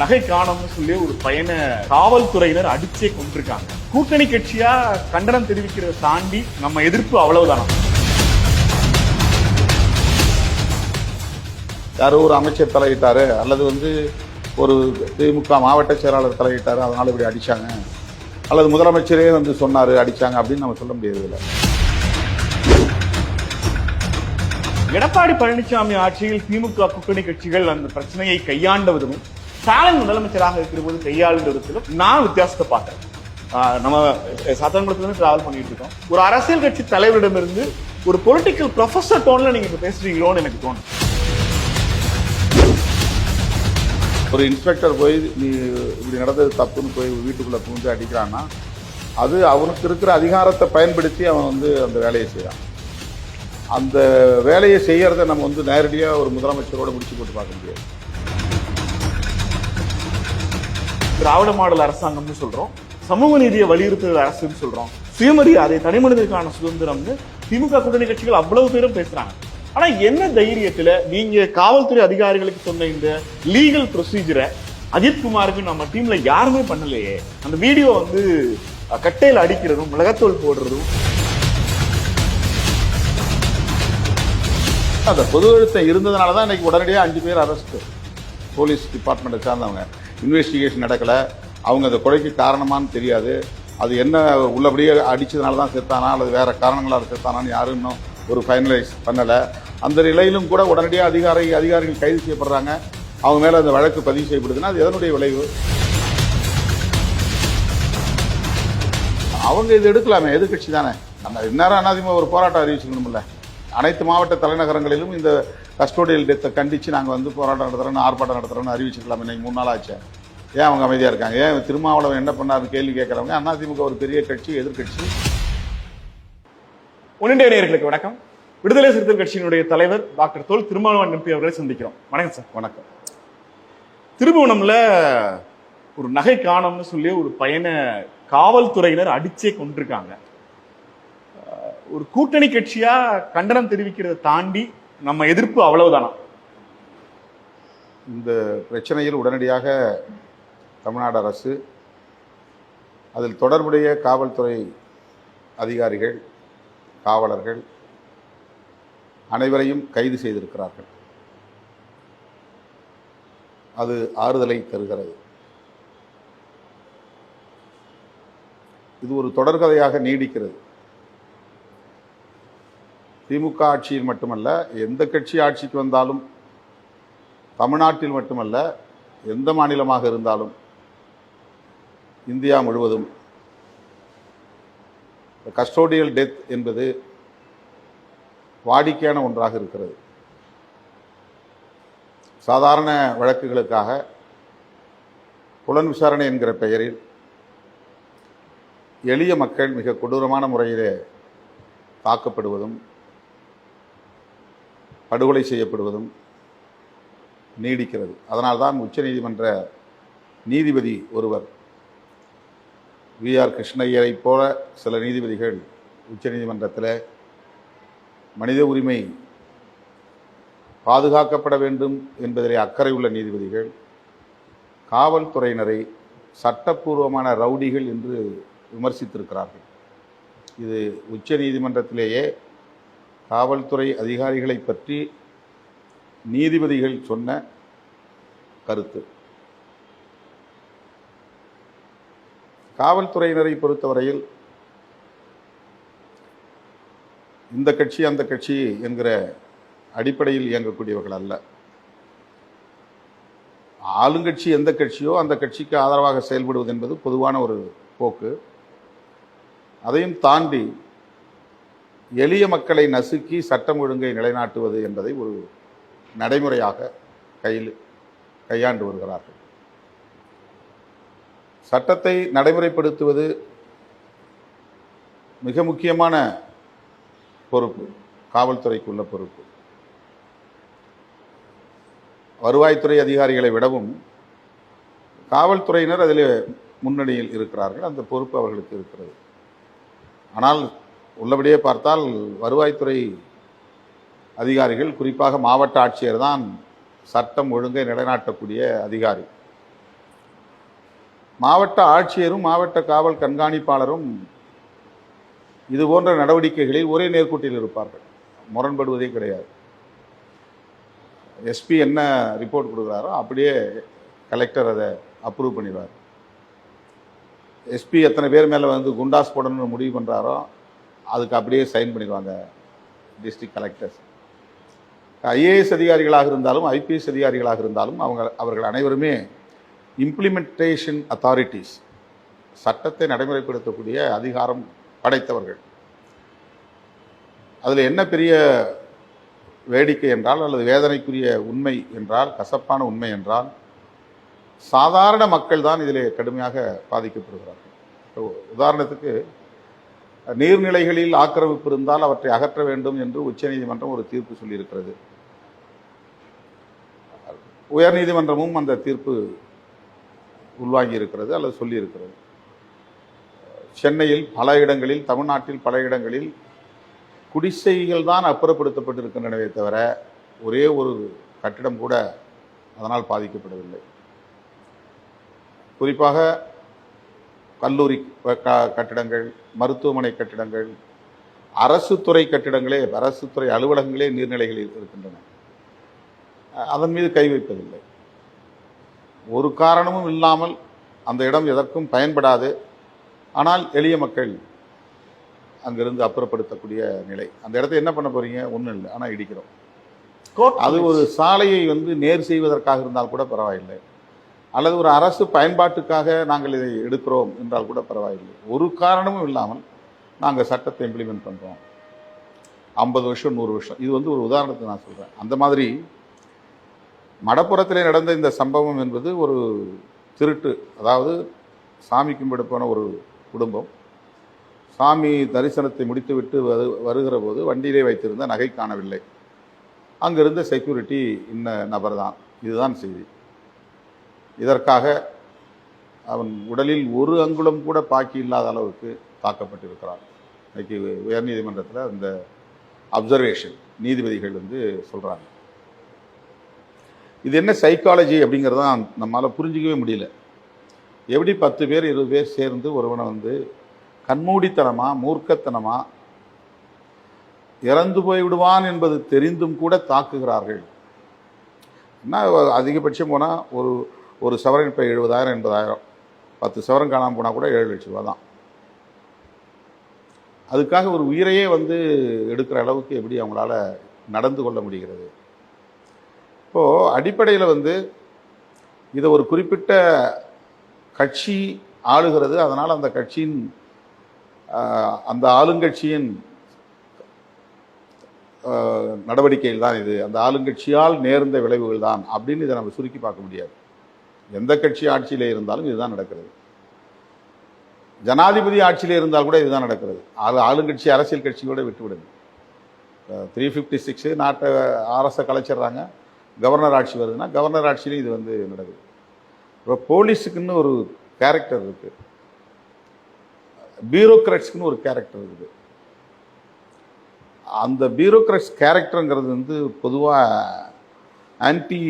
நகை காணோம்னு சொல்லி ஒரு பையனை காவல்துறையினர் அடிச்சே கொண்டிருக்காங்க. கூட்டணி கட்சியா கண்டனம் தெரிவிக்கிறத தாண்டி நம்ம எதிர்ப்பு அவ்வளவுதானா? யாரோ ஒரு அமைச்சர் தலையிட்டாரு அல்லது வந்து ஒரு திமுக மாவட்ட செயலாளர் தலையிட்டாரு அதனால இப்படி அடிச்சாங்க. அல்லது முதலமைச்சரே வந்து சொன்னாரு அடிச்சாங்க அப்படின்னு நம்ம சொல்ல முடியாது இல்லை எடப்பாடி பழனிசாமி ஆட்சியில் திமுக கூட்டணி கட்சிகள் அந்த பிரச்சனையை கையாண்ட விதமும் ஸ்டாலின் முதலமைச்சராக இருக்கிற போது கையாளுகிற விதத்திலும் நான் வித்தியாசத்தை பார்க்கிறேன் ஆஹ் நம்ம சாத்தான்குளத்துல இருந்து டிராவல் பண்ணிட்டு இருக்கோம். ஒரு அரசியல் கட்சி தலைவரிடமிருந்து ஒரு பொலிட்டிக்கல் ப்ரொஃபஸர் டோன்ல நீங்க இப்ப பேசுறீங்களோன்னு எனக்கு தோணும் ஒரு இன்ஸ்பெக்டர் போய் நீ இப்படி நடந்தது தப்புன்னு போய் வீட்டுக்குள்ள புகுந்து அடிக்கிறான்னா அது அவனுக்கு இருக்கிற அதிகாரத்தை பயன்படுத்தி அவன் வந்து அந்த வேலையை செய்யறான் அந்த வேலையை செய்யறத நம்ம வந்து நேரடியாக ஒரு முதலமைச்சரோட முடிச்சு போட்டு பார்க்க முடியாது. திராவிட மாடல் அரசாங்கம்னு சொல்றோம். சமூக நீதியை வலியுறுத்துகிற அரசுன்னு சொல்றோம். சுயமரியாதை தனிமனிதனுக்கான சுதந்திரம்னு திமுக கூட்டணி கட்சிகள் அவ்வளவு பேரும் பேசுறாங்க. ஆனா என்ன தைரியத்துல நீங்க காவல்துறை அதிகாரிகளுக்கு சொன்ன இந்த லீகல் ப்ரொசீஜரை அஜித்குமாருக்கு நம்ம டீம்ல யாருமே பண்ணலையே. அந்த வீடியோ வந்து கட்டையில் அடிக்கிறதும் மிளகத்தோல் போடுறதும். அந்த பொது அழுத்தம் இருந்ததுனால தான் இன்னைக்கு உடனடியாக அஞ்சு பேர் அரெஸ்ட் போலீஸ் டிபார்ட்மெண்ட்டை சார்ந்தவங்க. இன்வெஸ்டிகேஷன் நடக்கலை. அவங்க அந்த கொலைக்கு காரணமான்னு தெரியாது. அது என்ன உள்ளபடியே அடித்ததுனால தான் செத்தானா அல்லது வேறு காரணங்களால் செத்தானான்னு யாரும் இன்னும் ஒரு ஃபைனலைஸ் பண்ணலை. அந்த நிலையிலும் கூட உடனடியாக அதிகாரி அதிகாரிகள் கைது செய்யப்படுறாங்க. அவங்க மேலே அந்த வழக்கு பதிவு செய்யப்படுதுன்னா அது எதனுடைய விளைவு? அவங்க இது எடுக்கலாமே எதிர்கட்சி தானே. நம்ம இந்நேரம் அதிகமாக ஒரு போராட்டம் அறிவிச்சுக்கணும்ல. அனைத்து மாவட்ட தலைநகரங்களிலும் இந்த கஸ்டோடியல் டெத்தை கண்டித்து நாங்கள் வந்து போராட்டம் நடத்துகிறோன்னு ஆர்ப்பாட்டம் நடத்துகிறோன்னு அறிவிச்சுக்கலாம் இன்னைக்கு மூணு நாள் ஆச்சு ஏன் அவங்க அமைதியாக இருக்காங்க? ஏன் திருமாவளவன் என்ன பண்ணாருன்னு கேள்வி கேட்குறவங்க? அதிமுக ஒரு பெரிய கட்சி எதிர்க்கட்சி ஒன்றிய நேயர்களுக்கு வணக்கம். விடுதலை சிறுத்தைகள் கட்சியினுடைய தலைவர் டாக்டர் தொல் திருமாவளவன் எம்பி அவர்களை சந்திக்கிறோம். வணக்கம் சார். வணக்கம். திருபுவனம்ல ஒரு நகை காணோம்னு சொல்லி ஒரு பையனை காவல்துறையினர் அடிச்சே கொண்டிருக்காங்க ஒரு கூட்டணி கட்சியா கண்டனம் தெரிவிக்கிறத தாண்டி நம்ம எதிர்ப்பு அவ்வளவுதானா? இந்த பிரச்சனையில் உடனடியாக தமிழ்நாடு அரசு அதில் தொடர்புடைய காவல்துறை அதிகாரிகள் காவலர்கள் அனைவரையும் கைது செய்திருக்கிறார்கள். அது ஆறுதலை தருகிறது. இது ஒரு தொடர்கதையாக நீடிக்கிறது. திமுக ஆட்சியில் மட்டுமல்ல எந்த கட்சி ஆட்சிக்கு வந்தாலும் தமிழ்நாட்டில் மட்டுமல்ல எந்த மாநிலமாக இருந்தாலும் இந்தியா முழுவதும் கஸ்டோடியல் டெத் என்பது வாடிக்கையான ஒன்றாக இருக்கிறது. சாதாரண வழக்குகளுக்காக புலன் விசாரணை என்கிற பெயரில் எளிய மக்கள் மிக கொடூரமான முறையிலே தாக்கப்படுவதும் படுகொலை செய்யப்படுவதும் நீடிக்கிறது. அதனால்தான் உச்சநீதிமன்ற நீதிபதி ஒருவர் வி ஆர் கிருஷ்ணய்யரை போல சில நீதிபதிகள் உச்சநீதிமன்றத்தில் மனித உரிமை பாதுகாக்கப்பட வேண்டும் என்பதிலே அக்கறை உள்ள நீதிபதிகள் காவல்துறையினரை சட்டப்பூர்வமான ரவுடிகள் என்று விமர்சித்திருக்கிறார்கள். இது உச்ச நீதிமன்றத்திலேயே காவல்துறை அதிகாரிகளை பற்றி நீதிபதிகள் சொன்ன கருத்து. காவல்துறையினரை பொறுத்தவரையில் இந்த கட்சி அந்த கட்சி என்கிற அடிப்படையில் இயங்கக்கூடியவர்கள் அல்ல. ஆளுங்கட்சி எந்த கட்சியோ அந்த கட்சிக்கு ஆதரவாக செயல்படுவது என்பது பொதுவான ஒரு போக்கு. அதையும் தாண்டி எளிய மக்களை நசுக்கி சட்டம் ஒழுங்கை நிலைநாட்டுவது என்பதை ஒரு நடைமுறையாக கையில் கையாண்டு வருகிறார்கள். சட்டத்தை நடைமுறைப்படுத்துவது மிக முக்கியமான பொறுப்பு காவல்துறைக்குள்ள பொறுப்பு. வருவாய்த்துறை அதிகாரிகளை விடவும் காவல்துறையினர் அதில் முன்னணியில் இருக்கிறார்கள். அந்த பொறுப்பு அவர்களுக்கு இருக்கிறது. ஆனால் உள்ளபடியே பார்த்தால் வருவாய்த்துறை அதிகாரிகள் குறிப்பாக மாவட்ட ஆட்சியர் தான் சட்டம் ஒழுங்கை நிலைநாட்டக்கூடிய அதிகாரி. மாவட்ட ஆட்சியரும் மாவட்ட காவல் கண்காணிப்பாளரும் இது போன்ற நடவடிக்கைகளில் ஒரே நேர்கூட்டில் இருப்பார்கள். முரண்படுவதே கிடையாது. எஸ்பி என்ன ரிப்போர்ட் கொடுக்குறாரோ அப்படியே கலெக்டர் அதை அப்ரூவ் பண்ணிடுவார். எஸ்பி எத்தனை பேர் மேலே வந்து குண்டாஸ் போடணும்னு முடிவு பண்ணுறாரோ அதுக்கு அப்படியே சைன் பண்ணிடுவாங்க டிஸ்ட்ரிக்ட் கலெக்டர்ஸ் ஐஏஎஸ் அதிகாரிகளாக இருந்தாலும் ஐபிஎஸ் அதிகாரிகளாக இருந்தாலும் அவங்க அவர்கள் அனைவருமே இம்ப்ளிமெண்டேஷன் அத்தாரிட்டிஸ் சட்டத்தை நடைமுறைப்படுத்தக்கூடிய அதிகாரம் படைத்தவர்கள். அதில் என்ன பெரிய வேடிக்கை என்றால் அல்லது வேதனைக்குரிய உண்மை என்றால் கசப்பான உண்மை என்றால் சாதாரண மக்கள் தான் இதில் கடுமையாக பாதிக்கப்படுகிறார்கள். உதாரணத்துக்கு நீர்நிலைகளில் ஆக்கிரமிப்பு இருந்தால் அவற்றை அகற்ற வேண்டும் என்று உச்சநீதிமன்றம் ஒரு தீர்ப்பு சொல்லியிருக்கிறது. உயர்நீதிமன்றமும் அந்த தீர்ப்பு உள்வாங்கி இருக்கிறது அல்லது சொல்லியிருக்கிறது. சென்னையில் பல இடங்களில் தமிழ்நாட்டில் பல இடங்களில் குடிசைகள் தான் அப்புறப்படுத்தப்பட்டிருக்கின்றனவே தவிர ஒரே ஒரு கட்டிடம் கூட அதனால் பாதிக்கப்படவில்லை. குறிப்பாக கல்லூரி கட்டிடங்கள் மருத்துவமனை கட்டிடங்கள் அரசு துறை கட்டிடங்களே அரசு துறை அலுவலகங்களே நீர்நிலைகளில் இருக்கின்றன. அதன் மீது கை வைப்பதில்லை. ஒரு காரணமும் இல்லாமல் அந்த இடம் எதற்கும் பயன்படாது. ஆனால் எளிய மக்கள் அங்கிருந்து அப்புறப்படுத்தக்கூடிய நிலை. அந்த இடத்த என்ன பண்ண போறீங்க? ஒன்றும் இல்லை. ஆனால் இடிக்கிறோம். அது ஒரு சாலையை வந்து நேர் செய்வதற்காக இருந்தால் கூட பரவாயில்லை. அல்லது ஒரு அரசு பயன்பாட்டுக்காக நாங்கள் இதை எடுக்கிறோம் என்றால் கூட பரவாயில்லை. ஒரு காரணமும் இல்லாமல் நாங்கள் சட்டத்தை இம்ப்ளிமெண்ட் பண்ணுறோம் ஐம்பது வருஷம் நூறு வருஷம். இது வந்து ஒரு உதாரணத்தை நான் சொல்கிறேன் அந்த மாதிரி மடப்புறத்தில் நடந்த இந்த சம்பவம் என்பது ஒரு திருட்டு அதாவது சாமி கும்பிட போன ஒரு குடும்பம். சாமி தரிசனத்தை முடித்துவிட்டு வரு வருகிற போது வண்டியிலே வைத்திருந்த நகை காணவில்லை. அங்கிருந்த செக்யூரிட்டி இன்ன நபர் தான் இதுதான் செய்தி. இதற்காக அவன் உடலில் ஒரு அங்குலம் கூட பாக்கி இல்லாத அளவுக்கு தாக்கப்பட்டிருக்கிறான். இன்னைக்கு உயர்நீதிமன்றத்தில் அந்த அப்சர்வேஷன் நீதிபதிகள் வந்து சொல்கிறாங்க இது என்ன சைக்காலஜி அப்படிங்கிறதான் நம்மளால் புரிஞ்சிக்கவே முடியல. எப்படி பத்து பேர் இருபது பேர் சேர்ந்து ஒருவனை வந்து கண்மூடித்தனமாக மூர்க்கத்தனமாக இறந்து போய் விடுவான் என்பது தெரிந்தும் கூட தாக்குகிறார்கள். என்ன அதிகபட்சம் போனால் ஒரு ஒரு சவரன் இப்போ எழுபதாயிரம் எண்பதாயிரம். பத்து சவரன் காணாமல் போனால் கூட ஏழு லட்ச ரூபா தான். அதுக்காக ஒரு உயிரையே வந்து எடுக்கிற அளவுக்கு எப்படி அவங்களால நடந்து கொள்ள முடிகிறது? இப்போது அடிப்படையில் வந்து இதை ஒரு குறிப்பிட்ட கட்சி ஆளுகிறது. அதனால் அந்த கட்சியின் அந்த ஆளுங்கட்சியின் ஆஹ், நடவடிக்கைகள் தான் இது. அந்த ஆளுங்கட்சியால் நேர்ந்த விளைவுகள் தான் அப்படின்னு இதை நம்ம சுருக்கி பார்க்க முடியாது. எந்த கட்சி ஆட்சியில் இருந்தாலும் இதுதான் நடக்கிறது. ஜனாதிபதி ஆட்சியிலே இருந்தால் கூட இதுதான் நடக்கிறது. அது ஆளுங்கட்சி அரசியல் கட்சியோட விட்டுவிடுங்க. த்ரீ ஃபிஃப்டி சிக்ஸு நாட்டை அரசை கலைச்சிடுறாங்க. கவர்னர் ஆட்சி வருதுன்னா கவர்னர் ஆட்சியிலையும் இது வந்து நடக்குது. இப்போ போலீஸுக்குன்னு ஒரு கேரக்டர் இருக்குது பியூரோக்ராட்ஸ்க்குன்னு ஒரு கேரக்டர் இருக்குது. அந்த பியூரோக்ராட்ஸ் கேரக்டருங்கிறது வந்து பொதுவாக ஆன்டி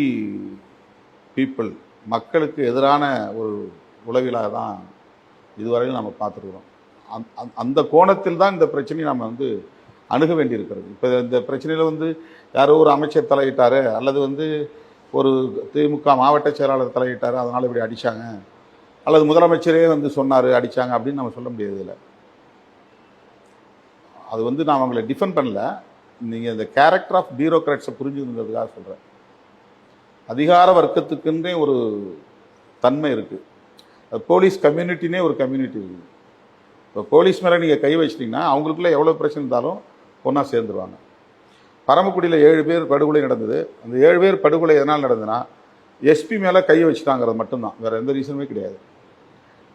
பீப்புள் மக்களுக்கு எதிரான ஒரு உளவிலாக தான் இதுவரையில் நம்ம பார்த்துருக்குறோம். அந் அந்த- அந்த கோணத்தில் தான் இந்த பிரச்சனையை நம்ம வந்து அணுக வேண்டியிருக்கிறது. இப்போ இந்த பிரச்சனையில் வந்து யாரோ ஒரு அமைச்சர் தலையிட்டார் அல்லது வந்து ஒரு திமுக மாவட்ட செயலாளர் தலையிட்டார் அதனால் இப்படி அடித்தாங்க அல்லது முதலமைச்சரே வந்து சொன்னார் அடிச்சாங்க அப்படின்னு நம்ம சொல்ல முடியாது இதில். அது வந்து நான் அவங்களை டிஃபெண்ட் பண்ணல. நீங்கள் இந்த கேரக்டர் ஆஃப் பியூரோக்ராட்ஸை புரிஞ்சுக்கிறதுக்காக சொல்கிறேன் அதிகார வர்க்கத்துக்குன்றே ஒரு தன்மை இருக்குது போலீஸ் கம்யூனிட்டினே ஒரு கம்யூனிட்டி இருக்குது இப்போ போலீஸ் மேலே நீங்கள் கை வச்சிட்டிங்கன்னா அவங்களுக்குள்ளே எவ்வளோ பிரச்சனை இருந்தாலும் ஒன்றா சேர்ந்துருவாங்க. பரமக்குடியில் ஏழு பேர் படுகொலை நடந்தது. அந்த ஏழு பேர் படுகொலை எதனால் நடந்ததுன்னா எஸ்பி மேலே கை வச்சுட்டாங்கிறது மட்டும்தான். வேறு எந்த ரீசனுமே கிடையாது.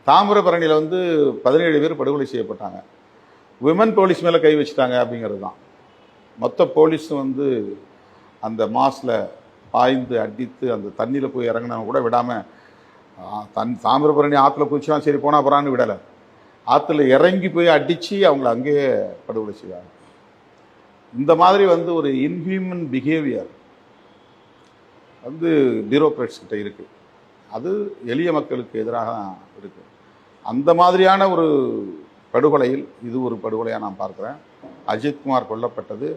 தாமிரபரணியில் வந்து பதினேழு பேர் படுகொலை செய்யப்பட்டாங்க. விமன் போலீஸ் மேலே கை வச்சுட்டாங்க அப்படிங்கிறது தான். மொத்த போலீஸ் வந்து அந்த மாஸில் பாய்ந்து அடித்து அந்த தண்ணியில் போய் இறங்கினவங்க கூட விடாமல் தன் தாமிரபரணி ஆற்றுல குதிச்சுனா சரி போனால் போகிறான்னு விடலை. ஆற்றுல இறங்கி போய் அடித்து அவங்கள அங்கேயே படுகொலை செய்வாங்க. இந்த மாதிரி வந்து ஒரு இன்ஹியூமன் பிஹேவியர் வந்து பியூரோக்ராட்ஸ் கிட்ட இருக்குது அது எளிய மக்களுக்கு எதிராக தான் அந்த மாதிரியான ஒரு படுகொலையில் இது ஒரு படுகொலையாக நான் பார்க்குறேன். அஜித்குமார் கொல்லப்பட்டது.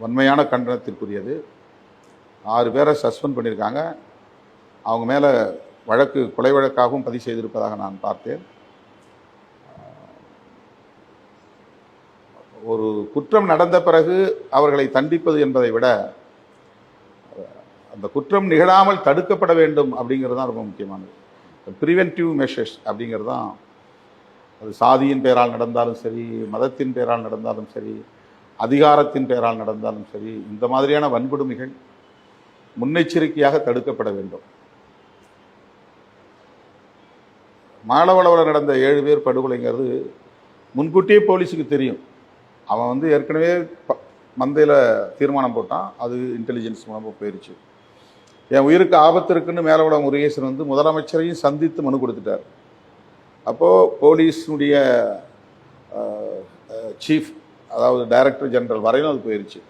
வன்மையான கண்டனத்திற்குரியது. ஆறு பேரை சஸ்பெண்ட் பண்ணியிருக்காங்க. அவங்க மேலே வழக்கு கொலை வழக்காகவும் பதிவு செய்திருப்பதாக நான் பார்த்தேன். ஒரு குற்றம் நடந்த பிறகு அவர்களை தண்டிப்பது என்பதை விட அந்த குற்றம் நிகழாமல் தடுக்கப்பட வேண்டும் அப்படிங்கிறது தான் ரொம்ப முக்கியமானது. ப்ரிவென்டிவ் மெஷர்ஸ் அப்படிங்கிறது தான். அது சாதியின் பெயரால் நடந்தாலும் சரி மதத்தின் பெயரால் நடந்தாலும் சரி அதிகாரத்தின் பெயரால் நடந்தாலும் சரி இந்த மாதிரியான வன்கொடுமைகள் முன்னெச்சரிக்கையாக தடுக்கப்பட வேண்டும். மாளவளவில் நடந்த ஏழு பேர் படுகொலைங்கிறது முன்கூட்டியே போலீஸுக்கு தெரியும். அவன் வந்து ஏற்கனவே ப- மந்தையில் தீர்மானம் போட்டான். அது இன்டெலிஜென்ஸ் மூலமாக போயிடுச்சு என் உயிருக்கு ஆபத்து இருக்குன்னு மேலவள முருகேசன் வந்து முதலமைச்சரையும் சந்தித்து மனு கொடுத்துட்டார். அப்போது போலீஸினுடைய சீஃப் அதாவது டைரக்டர் ஜெனரல் வரையிலும் அது போயிருச்சு.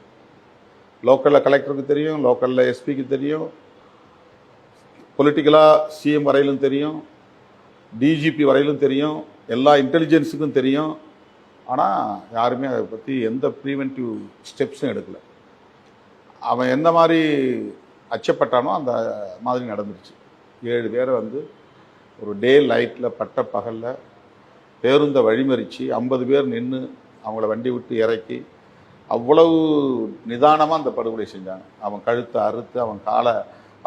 லோக்கலில் கலெக்டருக்கு தெரியும் லோக்கலில் எஸ்பிக்கு தெரியும் பொலிட்டிக்கலாக சிஎம் வரையிலும் தெரியும் டிஜிபி வரையிலும் தெரியும் எல்லா இன்டெலிஜென்ஸுக்கும் தெரியும். ஆனால் யாருமே அதை பற்றி எந்த ப்ரீவென்டிவ் ஸ்டெப்ஸும் எடுக்கலை. அவன் எந்த மாதிரி அச்சப்பட்டானோ அந்த மாதிரி நடந்துருச்சு. ஏழு பேரை வந்து ஒரு டே லைட்டில் பட்ட பகலில் பேருந்தை வழிமறித்து ஐம்பது பேர் நின்று அவங்கள வண்டி விட்டு இறக்கி அவ்வளவு நிதானமாக அந்த படுகொலை செஞ்சாங்க. அவன் கழுத்தை அறுத்து அவன் காலை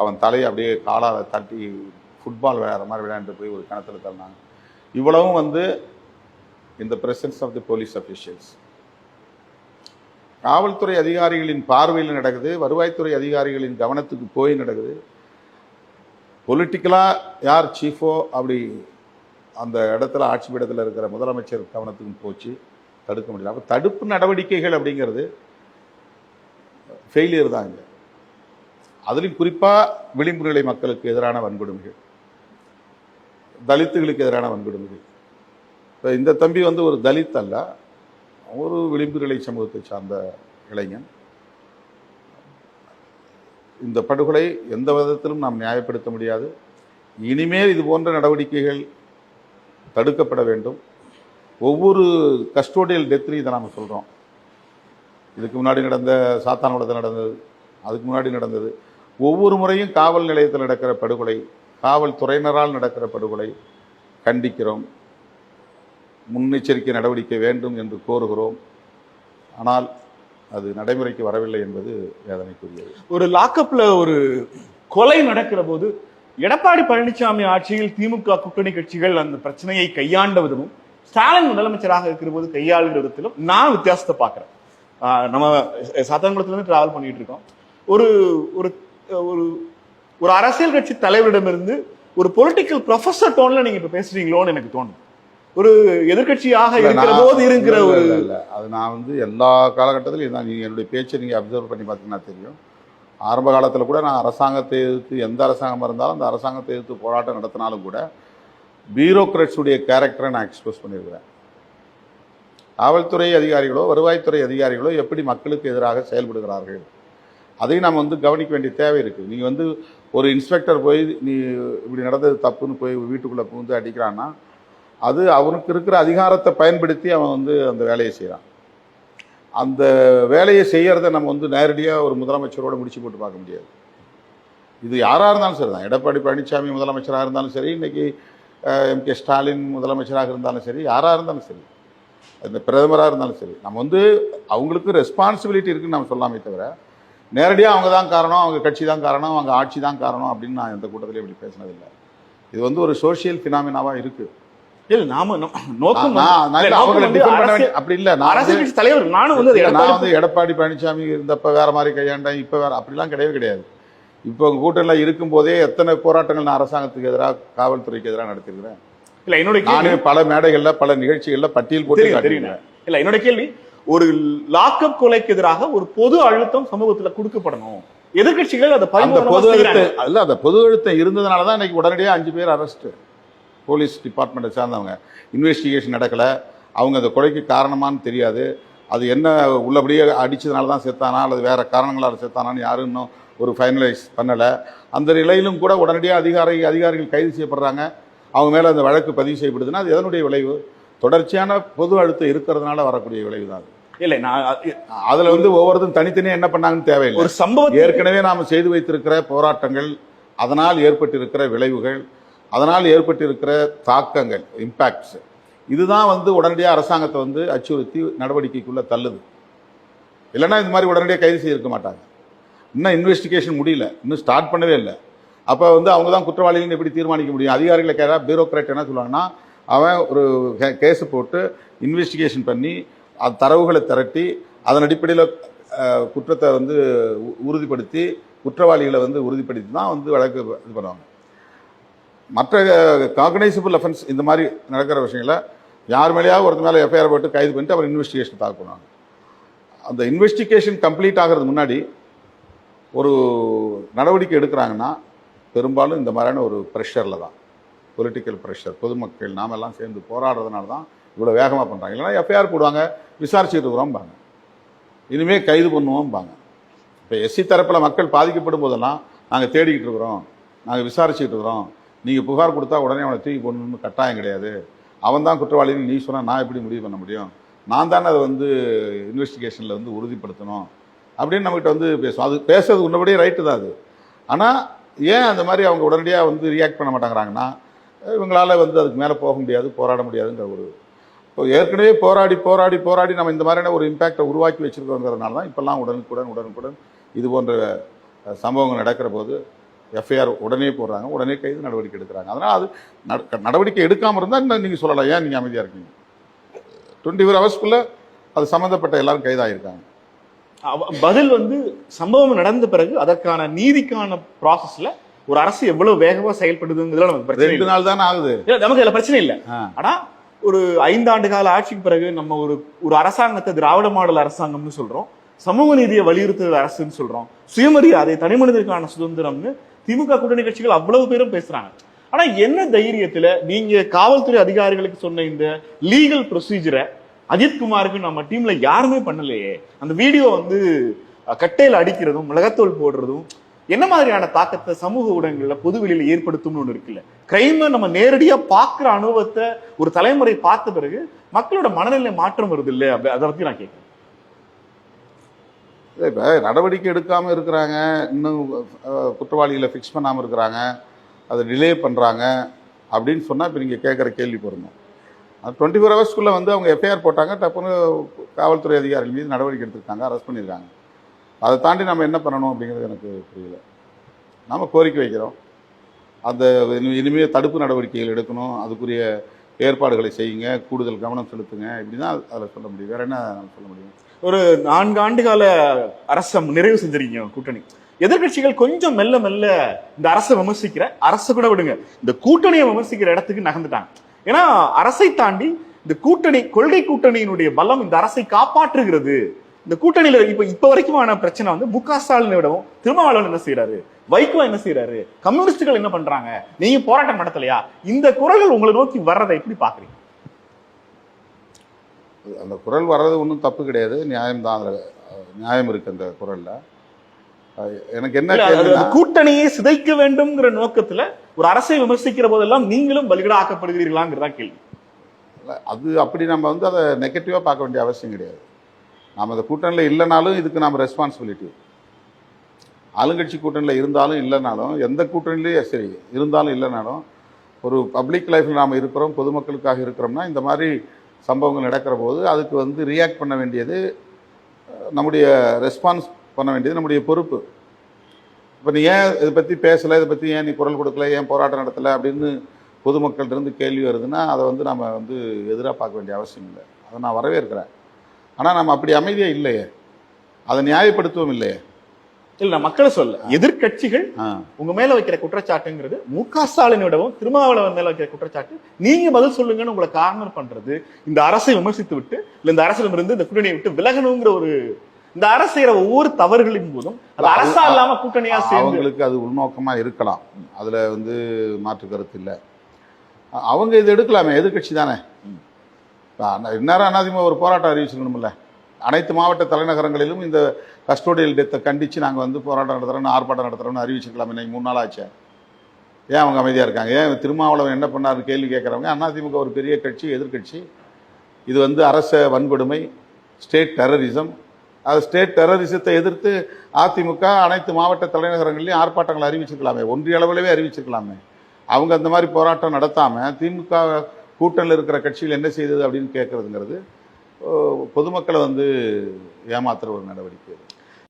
அவன் தலையை அப்படியே காலால் தட்டி ஃபுட்பால் விளையாடுற மாதிரி விளையாண்டு போய் ஒரு கிணத்துல தள்ளினாங்க. இவ்வளவும் வந்து இந்த presence of the police officials காவல்துறை அதிகாரிகளின் பார்வையில் நடக்குது வருவாய்த்துறை அதிகாரிகளின் கவனத்துக்கு போய் நடக்குது. பொலிட்டிக்கலாக யார் சீஃபோ அப்படி அந்த இடத்துல ஆட்சி பீடத்தில் இருக்கிற முதலமைச்சர் கவனத்துக்கும் போச்சு. தடுக்க முடியல. அப்போ தடுப்பு நடவடிக்கைகள் அப்படிங்கிறது ஃபெயிலியர் தான் இங்கே. அதுலேயும் குறிப்பாக விளிம்புநிலை மக்களுக்கு எதிரான வன்கொடுமைகள். தலித்துகளுக்கு எதிரான வன்கொடுமைகள். இப்போ இந்த தம்பி வந்து ஒரு தலித் அல்ல ஒரு விளிம்புநிலை சமூகத்தை சார்ந்த இளைஞன். இந்த படுகொலை எந்த விதத்திலும் நாம் நியாயப்படுத்த முடியாது. இனிமேல் இது போன்ற நடவடிக்கைகள் தடுக்கப்பட வேண்டும். ஒவ்வொரு கஸ்டோடியல் டெத்லையும் இதை நாம் சொல்கிறோம் இதுக்கு முன்னாடி நடந்த சாத்தான்குளத்தில் நடந்தது அதுக்கு முன்னாடி நடந்தது. ஒவ்வொரு முறையும் காவல் நிலையத்தில் நடக்கிற படுகொலை காவல்துறையினரால் நடக்கிற படுகொலை கண்டிக்கிறோம். முன்னெச்சரிக்கை நடவடிக்கை வேண்டும் என்று கோருகிறோம். ஆனால் அது நடைமுறைக்கு வரவில்லை என்பது வேதனைக்குரியது. ஒரு லாக்கப்பில் ஒரு கொலை நடக்கிற போது எடப்பாடி பழனிசாமி ஆட்சியில் திமுக கூட்டணி கட்சிகள் அந்த பிரச்சனையை கையாண்ட விதமும் ஸ்டாலின் முதலமைச்சராக இருக்கிற போது கையாளுகிற விதத்திலும் நான் வித்தியாசத்தை பார்க்கிறேன். நம்ம சாத்தான்குளத்துல இருந்து டிராவல் பண்ணிட்டு இருக்கோம். ஒரு ஒரு ஒரு ஒரு அரசியல் கட்சி தலைவரிடமிருந்து ஒரு பொலிட்டிக்கல் ப்ரொஃபஸர் டோன்ல நீங்க இப்ப பேசுறீங்களோன்னு எனக்கு தோணுது. ஒரு எதிர்க்கட்சியாக இல்ல, இருக்கிற போது இருக்கிற ஒரு. அது நான் வந்து எல்லா காலகட்டத்திலும் நான் நீங்க என்னுடைய பேச்சை நீங்க அப்சர்வ் பண்ணி பார்த்தீங்கன்னா தெரியும். ஆரம்ப காலத்தில் கூட நான் அரசாங்கத்தை எதிர்த்து எந்த அரசாங்கம் இருந்தாலும் அந்த அரசாங்கத்தை எதிர்த்து போராட்டம் நடத்தினாலும் கூட பியூரோக்ரட்ஸுடைய கேரக்டரை நான் எக்ஸ்பிரஸ் பண்ணியிருக்கிறேன். காவல்துறை அதிகாரிகளோ வருவாய்த்துறை அதிகாரிகளோ எப்படி மக்களுக்கு எதிராக செயல்படுகிறார்கள்? அதையும் நாம் வந்து கவனிக்க வேண்டிய தேவை இருக்குது நீங்கள் வந்து ஒரு இன்ஸ்பெக்டர் போய் நீ இப்படி நடந்தது தப்புன்னு போய் வீட்டுக்குள்ளே புகுந்து அடிக்கிறான்னா அது அவனுக்கு இருக்கிற அதிகாரத்தை பயன்படுத்தி அவன் வந்து அந்த வேலையை செய்கிறான் அந்த வேலையை செய்கிறத நம்ம வந்து நேரடியாக ஒரு முதலமைச்சரோடு முடிச்சு போட்டு பார்க்க முடியாது. இது யாராக இருந்தாலும் சரி தான் எடப்பாடி பழனிசாமி முதலமைச்சராக இருந்தாலும் சரி இன்னைக்கு எம் கே ஸ்டாலின் முதலமைச்சராக இருந்தாலும் சரி யாராக இருந்தாலும் சரி இந்த பிரதமராக இருந்தாலும் சரி நம்ம வந்து அவங்களுக்கு ரெஸ்பான்சிபிலிட்டி இருக்குன்னு நம்ம சொல்லாமே தவிர நேரடியாக அவங்க தான் காரணம் அவங்க கட்சி தான் காரணம் அவங்க ஆட்சி தான் காரணம் அப்படின்னு நான் எந்த கூட்டத்திலையும் இப்படி பேசினதில்லை. இது வந்து ஒரு சோஷியல் ஃபினாமினாவாக இருக்குது இல்ல நாம நோக்கம் அப்படி இல்ல நான் அரசியல் வந்து- தலைவர் நானும் நான் வந்து எடப்பாடி பழனிசாமி இருந்தப்ப வேற மாதிரி கையாண்டேன் இப்ப வேற அப்படிலாம் கிடையவே கிடையாது. இப்போ கூட்டணியில் இருக்கும்போதே எத்தனை போராட்டங்கள் நான் அரசாங்கத்துக்கு எதிராக காவல்துறைக்கு எதிராக நடத்திருக்கிறேன் இல்ல என்னோட நானே பல மேடைகள்ல பல நிகழ்ச்சிகள்ல பட்டியல் போட்டு காட்டியிருக்கிறேன். இல்ல என்னோட கேள்வி ஒரு லாக்அப் கொலைக்கு எதிராக ஒரு பொது அழுத்தம் சமூகத்துல கொடுக்கப்படணும். எதிர்க்கட்சிகள் அதை அந்த பொது. அழுத்தம் அல்ல அந்த பொது அழுத்தம் இருந்ததுனால தான் இன்னைக்கு உடனடியாக அஞ்சு பேர் அரெஸ்ட் போலீஸ் டிபார்ட்மெண்ட்டை சார்ந்தவங்க. இன்வெஸ்டிகேஷன் நடக்கல. அவங்க அந்த கொலைக்கு காரணமான்னு தெரியாது. அது என்ன உள்ளபடியே அடிச்சதுனால தான் செத்தானா அல்லது வேற காரணங்களால் செத்தானான்னு யாரும் இன்னும் ஒரு ஃபைனலைஸ் பண்ணலை. அந்த நிலையிலும் கூட உடனடியாக அதிகாரி அதிகாரிகள் கைது செய்யப்படுறாங்க. அவங்க மேலே அந்த வழக்கு பதிவு செய்யப்படுதுன்னா அது எதனுடைய விளைவு? தொடர்ச்சியான பொது அழுத்தம் இருக்கிறதுனால வரக்கூடிய விளைவு தான் இல்ல நான் அதுல வந்து ஒவ்வொருத்தரும் தனித்தனியா என்ன பண்ணாங்கன்னு தேவையில்லை. ஒரு சம்பவத்தை ஏற்கனவே நாம் செய்து வைத்திருக்கிற போராட்டங்கள் அதனால் ஏற்பட்டிருக்கிற விளைவுகள் அதனால் ஏற்பட்டிருக்கிற தாக்கங்கள் இம்பாக்ட்ஸ் இதுதான் வந்து உடனடியாக அரசாங்கத்தை வந்து அச்சுறுத்தி நடவடிக்கைக்குள்ள தள்ளுது. இல்லைன்னா இந்த மாதிரி உடனடியாக கைது செய்திருக்க மாட்டாங்க. இன்னும் இன்வெஸ்டிகேஷன் முடியல. இன்னும் ஸ்டார்ட் பண்ணவே இல்லை. அப்போ வந்து அவங்க தான் குற்றவாளிகள்னு எப்படி தீர்மானிக்க முடியும்? அதிகாரிகளை கேட்டால் பியூரோக்ராட் என்ன சொல்லுவாங்கன்னா அவன் ஒரு கேஸு போட்டு இன்வெஸ்டிகேஷன் பண்ணி அது தரவுகளை திரட்டி அதன் அடிப்படையில் குற்றத்தை வந்து உ- உறுதிப்படுத்தி குற்றவாளிகளை வந்து உறுதிப்படுத்தி தான் வந்து வழக்கு இது பண்ணுவாங்க. மற்ற காகனைசபிள் அஃபென்ஸ் இந்த மாதிரி நடக்கிற விஷயங்களை யார் மேலேயாவது ஒருத்தர் மேலே எஃப்ஐஆர் போட்டு கைது பண்ணிட்டு அப்புறம் இன்வெஸ்டிகேஷன் தாக்க அந்த இன்வெஸ்டிகேஷன் கம்ப்ளீட் ஆகிறது முன்னாடி ஒரு நடவடிக்கை எடுக்கிறாங்கன்னா பெரும்பாலும் இந்த மாதிரியான ஒரு ப்ரெஷரில் தான். பொலிட்டிக்கல் ப்ரெஷர் பொதுமக்கள் நாம் எல்லாம் சேர்ந்து போராடுறதுனால தான் இவ்வளோ வேகமாக பண்ணுறாங்க இல்லைன்னா எஃப்ஐஆர் போடுவாங்க விசாரிச்சுட்டு இருக்கிறோம்பாங்க இனிமேல் கைது பண்ணுவோம்பாங்க. இப்போ எஸ்சி தரப்பில் மக்கள் பாதிக்கப்படும் போதெல்லாம் நாங்கள் தேடிக்கிட்டு இருக்கிறோம் நாங்கள் விசாரிச்சுக்கிட்டு இருக்கிறோம் நீங்கள் புகார் கொடுத்தா உடனே அவனை தூக்கி போடணும்னு கட்டாயம் கிடையாது. அவன் தான் குற்றவாளின்னு நீ சொன்னால் நான் எப்படி முடிவு பண்ண முடியும்? நான் தானே அதை வந்து இன்வெஸ்டிகேஷனில் வந்து உறுதிப்படுத்தணும். அப்படின்னு நம்மகிட்ட வந்து பேசுவோம் அது பேசுறது உன்னபடியே ரைட்டு தான் அது. ஆனால் ஏன் அந்த மாதிரி அவங்க உடனடியாக வந்து ரியாக்ட் பண்ண மாட்டேங்கிறாங்கன்னா இவங்களால வந்து அதுக்கு மேலே போக முடியாது போராட முடியாதுங்கிற ஒரு இப்போ ஏற்கனவே போராடி போராடி போராடி நம்ம இந்த மாதிரியான ஒரு இம்பேக்டை உருவாக்கி வச்சுருக்கோங்கிறதுனால தான் இப்போல்லாம் உடனுக்குடன் உடனுக்குடன் இது போன்ற சம்பவங்கள் நடக்கிற போது எஃப்ஐஆர் உடனே போடுறாங்க உடனே கைது நடவடிக்கை எடுக்கிறாங்க. அதனால் அது நடவடிக்கை எடுக்காமல் இருந்தால் இன்னும் நீங்கள் சொல்லலாம் ஏன் நீங்கள் அமைதியாக இருக்கீங்க? டுவெண்ட்டி ஃபோர் ஹவர்ஸ்க்குள்ளே அது சம்மந்தப்பட்ட எல்லாரும் கைதாகிருக்காங்க பதில் வந்து சம்பவம் நடந்த பிறகு அதற்கான நீதிக்கான ப்ராசஸ்ல ஒரு அரசு எவ்வளவு வேகமா செயல்படுதுங்கிறதுல நமக்கு ரெண்டு நாள் தானே ஆகுது. நமக்கு இதுல பிரச்சனை இல்ல. ஆனா ஒரு ஐந்தாண்டு கால ஆட்சிக்கு பிறகு நம்ம ஒரு ஒரு அரசாங்கத்தை திராவிட மாடல் அரசாங்கம்னு சொல்றோம். சமூக நீதியை வலியுறுத்துகிற அரசுன்னு சொல்றோம். சுயமரியாதை தனிமனிதருக்கான சுதந்திரம்னு திமுக கூட்டணி கட்சிகள் அவ்வளவு பேரும் பேசுறாங்க. ஆனா என்ன தைரியத்துல நீங்க காவல்துறை அதிகாரிகளுக்கு சொன்ன இந்த லீகல் ப்ரொசீஜரை அஜித்குமாருக்கு நம்ம டீம்ல யாருமே பண்ணலையே. அந்த வீடியோ வந்து கட்டையில் அடிக்கிறதும் மிளகத்தோல் போடுறதும் என்ன மாதிரியான தாக்கத்தை சமூக ஊடகங்களில் பொதுவெளியில் ஏற்படுத்தும்னு ஒன்று இருக்குல்ல. கிரைமை நம்ம நேரடியாக பார்க்குற அனுபவத்தை ஒரு தலைமுறை பார்த்த பிறகு மக்களோட மனநிலை மாற்றம் வருது இல்லை அப்படி அதை பற்றி நான் கேட்குறேன் இப்போ நடவடிக்கை எடுக்காமல் இருக்கிறாங்க. இன்னும் குற்றவாளிகளை ஃபிக்ஸ் பண்ணாமல் இருக்கிறாங்க. அதை டிலே பண்ணுறாங்க அப்படின்னு சொன்னால் இப்போ நீங்கள் கேட்குற கேள்வி பொருந்தும் அது டுவெண்ட்டி ஃபோர் ஹவர்ஸ்க்குள்ளே வந்து அவங்க எஃப்ஐஆர் போட்டாங்க டப்புன்னு காவல்துறை அதிகாரிகள் மீது நடவடிக்கை எடுத்திருக்காங்க அரெஸ்ட் பண்ணியிருக்காங்க. அதை தாண்டி நம்ம என்ன பண்ணணும் அப்படிங்கிறது எனக்கு புரியல. நாம் கோரிக்கை வைக்கிறோம். அந்த இனிமேல் தடுப்பு நடவடிக்கைகள் எடுக்கணும் அதுக்குரிய ஏற்பாடுகளை செய்யுங்க கூடுதல் கவனம் செலுத்துங்க இப்படி தான் அதில் சொல்ல முடியும். வேற என்ன சொல்ல முடியும்? ஒரு நான்கு ஆண்டு கால அரசை நிறைவு செஞ்சிருக்கீங்க கூட்டணி. எதிர்க்கட்சிகள் கொஞ்சம் மெல்ல மெல்ல இந்த அரசை விமர்சிக்கிற அரசை கூட விடுங்க. இந்த கூட்டணியை விமர்சிக்கிற இடத்துக்கு நகர்ந்துட்டாங்க. ஏன்னா அரசை தாண்டி இந்த கூட்டணி கொள்கை கூட்டணியினுடைய பலம் இந்த அரசை காப்பாற்றுகிறது. இந்த கூட்டணியில இப்ப இப்ப வரைக்குமான பிரச்சனை வந்து மு க ஸ்டாலினை விடவும் திருமாவளவன் என்ன செய்யறாரு வைகோ என்ன செய்யறாரு கம்யூனிஸ்டுகள் என்ன பண்றாங்க? நீங்க போராட்டம் நடத்தலையா? இந்த குரல்கள் உங்களை நோக்கி வர்றதை எப்படி பாக்குறீங்க அந்த குரல் வர்றது ஒன்றும் தப்பு கிடையாது. நியாயம்தான் அதில் நியாயம் இருக்கு அந்த குரல்ல. எனக்கு என்ன கூட்டணியை சிதைக்க வேண்டும்ங்கிற நோக்கத்துல ஒரு அரசை விமர்சிக்கிற போதெல்லாம் நீங்களும் பலிகடாக்கப்படுகிறீர்களாங்கிறதா கேள்வி. அது அப்படி நம்ம வந்து அதை நெகட்டிவாக பார்க்க வேண்டிய அவசியம் கிடையாது. நாம் அந்த கூட்டணியில் இல்லைனாலும் இதுக்கு நாம் ரெஸ்பான்சிபிலிட்டி ஆளுங்கட்சி கூட்டணியில் இருந்தாலும் இல்லைனாலும் எந்த கூட்டணியிலையும் சரி இருந்தாலும் இல்லைனாலும் ஒரு பப்ளிக் லைஃப்பில் நாம் இருக்கிறோம் பொதுமக்களுக்காக இருக்கிறோம்னா இந்த மாதிரி சம்பவங்கள் நடக்கிற போது அதுக்கு வந்து ரியாக்ட் பண்ண வேண்டியது நம்முடைய ரெஸ்பான்ஸ் பண்ண வேண்டியது நம்முடைய பொறுப்பு. இப்போ நீ ஏன் இதை பற்றி பேசலை இதை பற்றி ஏன் நீ குரல் கொடுக்கல ஏன் போராட்டம் நடத்தலை அப்படின்னு பொதுமக்கள்கிட்ட இருந்து கேள்வி வருதுன்னா அதை வந்து நம்ம வந்து எதிராக பார்க்க வேண்டிய அவசியம் இல்லை. அதை நான் வரவேற்கிறேன். ஆனால் நம்ம அப்படி அமைதியாக இல்லையே. அதை நியாயப்படுத்தவும் இல்லையே. இல்ல நான் மக்களை சொல்ல எதிர்க்கட்சிகள் ஆ. உங்க மேல வைக்கிற குற்றச்சாட்டுங்கிறது மு க ஸ்டாலினை விடவும் திருமாவளவன் மேல வைக்கிற குற்றச்சாட்டு நீங்க பதில் சொல்லுங்கன்னு உங்களை கார்னர் பண்றது இந்த அரசை விமர்சித்து விட்டு இல்ல இந்த அரசிடமிருந்து இந்த கூட்டணியை விட்டு விலகணுங்கிற ஒரு இந்த அரசு செய்யற ஒவ்வொரு தவறுகளின் போதும் அது அரசா இல்லாம கூட்டணியா அவங்களுக்கு அது உள்நோக்கமா இருக்கலாம். அதுல வந்து மாற்று கருத்து இல்லை. அவங்க இது எடுக்கலாமே எதிர்க்கட்சி தானே? இந்நேரம் அதிமுக ஒரு போராட்டம் அறிவிச்சிருக்கணும்ல? அனைத்து மாவட்ட தலைநகரங்களிலும் இந்த கஸ்டோடியல் டெத்தை கண்டித்து நாங்கள் வந்து போராட்டம் நடத்துகிறோம்னு ஆர்ப்பாட்டம் நடத்துகிறோம்னு அறிவிச்சிருக்கலாம் இன்னைக்கு மூணு நாள் ஆச்சு. ஏன் அவங்க அமைதியாக இருக்காங்க? ஏன் திருமாவளவன் என்ன பண்ணாருன்னு கேள்வி கேட்குறவங்க? அதிமுக ஒரு பெரிய கட்சி எதிர்க்கட்சி. இது வந்து அரச வன்கொடுமை ஸ்டேட் டெரரிசம். அது ஸ்டேட் டெரரிசத்தை எதிர்த்து அதிமுக அனைத்து மாவட்ட தலைநகரங்களையும் ஆர்ப்பாட்டங்கள் அறிவிச்சிருக்கலாமே. ஒன்றிய அளவிலவே அறிவிச்சிருக்கலாமே. அவங்க அந்த மாதிரி போராட்டம் நடத்தாமல் திமுக கூட்டணியில் இருக்கிற கட்சிகள் என்ன செய்தது அப்படின்னு கேட்குறதுங்கிறது பொதுமக்களை வந்து ஏமாத்துற ஒரு நடவடிக்கை